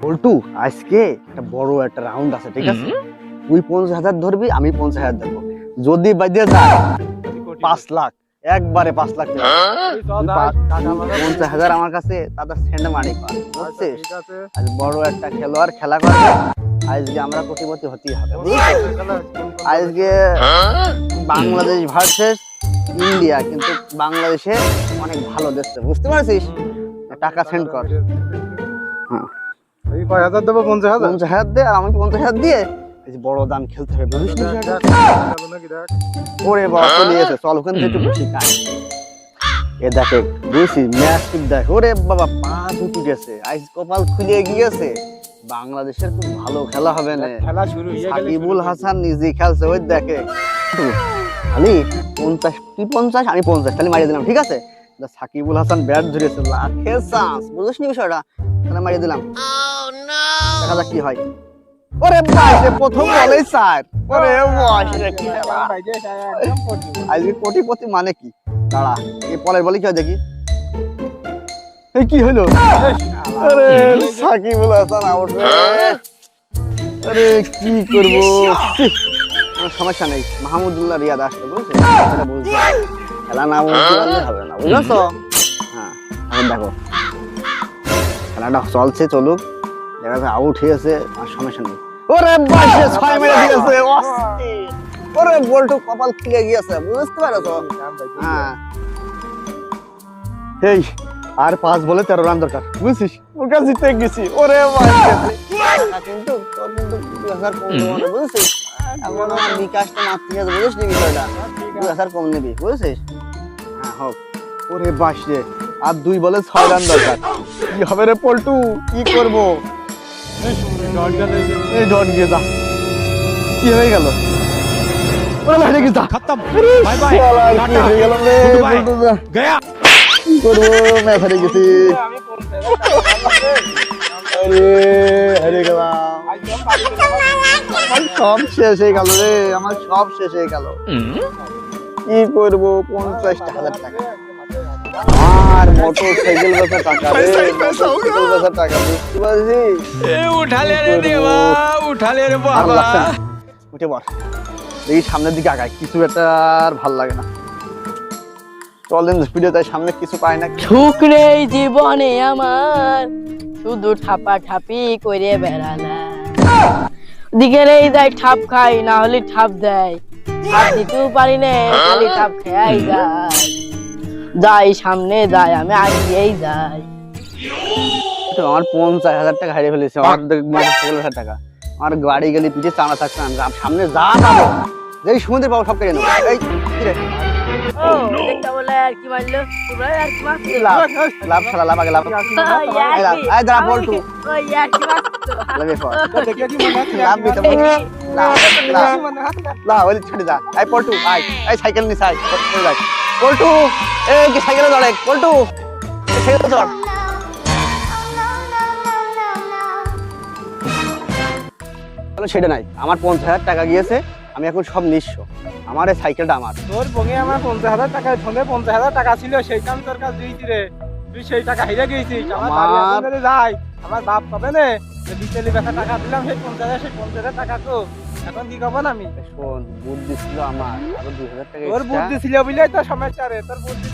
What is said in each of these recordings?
বল্টু আজকে একটা বড় একটা রাউন্ড আছে ঠিক আছে? তুই পঞ্চাশ হাজার ধরবি আমি পঞ্চাশ হাজার ধরবো। যদি বাজে যায় পাঁচ লাখ একবারে পাঁচ লাখ পা- পঞ্চাশ হাজার আমার কাছে তাদের সেন্ড মানি বুঝছিস? আজ বড় একটা খেলোয়াড় খেলা করবে আজকে আমরা কোটিপতি হতেই হবে? আজকে বাংলাদেশ ভার্সেস ইন্ডিয়া কিন্তু বাংলাদেশে অনেক ভালো দেশ বুঝতে পারছিস? টাকা সেন্ড কর। হ্যাঁ। এই কয় হাজার দেবো? পঞ্চাশ হাজার? পঞ্চাশ হাজার দে আর আমাকে পঞ্চাশ হাজার দিয়ে এই যে বড় খেলতে হবে। বুঝিস। ওরে বাবা চলে চল ওখান থেকে এ দেখে বুঝছি ম্যাচ দেখ। ওরে বাবা পা দুটি গেছে। আইস কপাল খুলে গিয়েছে। বাংলাদেশের খুব ভালো খেলা হবে না। খেলা শুরু সাকিবুল হাসান নিজে খেলছে ওই দেখে। আমি পঞ্চাশ তুই পঞ্চাশ? আমি পঞ্চাশ তাহলে মারিয়ে দিলাম ঠিক আছে? সাকিবুল হাসান ব্যাট ধরেছে লাখের চান্স বুঝিস নি বিষয়টা? তাহলে মারিয়ে দিলাম। দেখা যাক কি হয়। ওরে বাসে প্রথম বলেই স্যার। ওরে কি খেলা। ভাই যে, একদম আজকে কোটিপতি মানে কি? দাঁড়া এই পরের বলে কি হয় দেখি। এই কি হলো? আরে সাকিবুল হাসান আউট রে আরে কি করব? কোনো সমস্যা নেই। মাহমুদুল্লাহ রিয়াদ আসবে বুঝছ? এটা খেলা না বুঝতে পারলে হবে না বুঝছ? হ্যাঁ এখন দেখো। খেলাটা চলছে চলুক। যাচ্ছে আউট হয়েছে আর সমস্যা নেই। ওরে বাসে ছয় মেরে দিয়েছে ওরে বলটু কপাল খুলে গিয়েছে বুঝতে পারছ? হ্যাঁ। এই আর পাঁচ বলে তেরো রান দরকার বুঝছিস? ওকে জিতে গেছি। ওরে ভাই কিন্তু তোর কিন্তু হাজার কম বুঝছিস? এখন আমার বিকাশটা মারতে গেছে বুঝিস নি বিষয়টা? দু হাজার কম নিবি বুঝছিস হ্যাঁ হোক। ওরে বাস রে আর দুই বলে ছয় রান দরকার। কি হবে রে পল্টু কি করব? সব শেষ হয়ে গেল রে আমার সব শেষ হয়ে গেল। কি করব? পঞ্চাশটা হাজার টাকা। আর মোটরসাইকেল টাকা টাকা এ রে দেবা রে বাবা। উঠে সামনের দিকে আগায়। কিছু একটা আর ভালো লাগে না। চলেন স্পিডে তাই সামনে কিছু পায় না ঠুকরে জীবনে আমার। শুধু ঠাপা ঠাপি করে বেড়ালা দিকেরেই যায় ঠাপ খাই না হলে ঠাপ দেয়। আর দিতেও পারি না খালি ঠাপ খেয়াই যায়। যাই সামনে যাই আমি আগিয়েই যাই। তো আমার পঞ্চাশ হাজার টাকা হারিয়ে ফেলেছে আমার মোটর সাইকেল হাজার টাকা। আমার গাড়ি গেলে পিঠে চানা থাকছে না আমি সামনে যা পাবো। যেই সমুদ্রে পাবো সব কেটে নেব। এই কি রে? ও একটা বলে আর কি মারলো? তোমরা আর কি মারছো? লাভ লাভ খেলা লাভ আগে লাভ। ওই এই লাভ, একই। এই দাঁড়া, বল্টু। ওই একই মারছো। লাগে পর। দেখে কি মনে হচ্ছে? লাভ দিতে বল। লাভ। লাভ লাভ ওই ছেড়ে যা। এই পল্টু আয়। সাইকেল যাই পল্টু এই কি সাইকেলে চড়ে পল্টু সাইকেলে তাহলে সেটা নাই। আমার পঞ্চাশ হাজার টাকা গিয়েছে আমি এখন সব নিঃস্ব। আমার এই সাইকেলটা আমার। তোর বঙে আমার পঞ্চাশ হাজার টাকা সঙ্গে পঞ্চাশ হাজার টাকা ছিল সেইটা আমি তোর কাছে দিয়েছি রে। তুই সেই টাকা হেরে গেছিস আমার যাই আমার বাপ পাবে না যে বেচা টাকা দিলাম সেই পঞ্চাশ হাজার সেই পঞ্চাশ হাজার টাকা তো এখন কি আমি শোন বুদ্ধি ছিল আমার। আরও দুই হাজার টাকা তোর বুদ্ধি ছিল বুঝলে তো সমস্যা রে তোর বুদ্ধি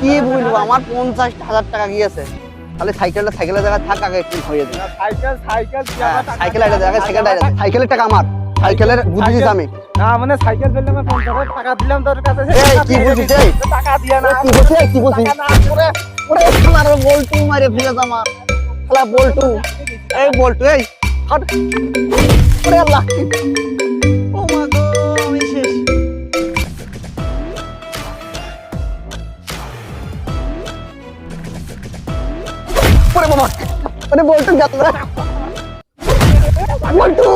কি বলব আমার পঞ্চাশ হাজার টাকা গিয়েছে তাহলে সাইকেলটা সাইকেলের জায়গায় থাক আগে একটু হয়ে। সাইকেল সাইকেল তুই হ্যাঁ, টাকা সাইকেল একটা জায়গায় সাইকেল সাইকেল সাইকেলের টাকা আমার। সাইকেলের আমি। না মানে সাইকেল ফেললে আমি টাকা দিলাম তোর কাছে। এই, কি। এই? টাকা দিয়ে না কি কি ওরে শালার বল্টু মারে ফেলেছে আমার শালা বল্টু। এই বল্টু এই হাট। ওরে আল্লাহ ও মা গো আমি শেষ। ওরে বাবা আরে বল্টু গেল। বল্টু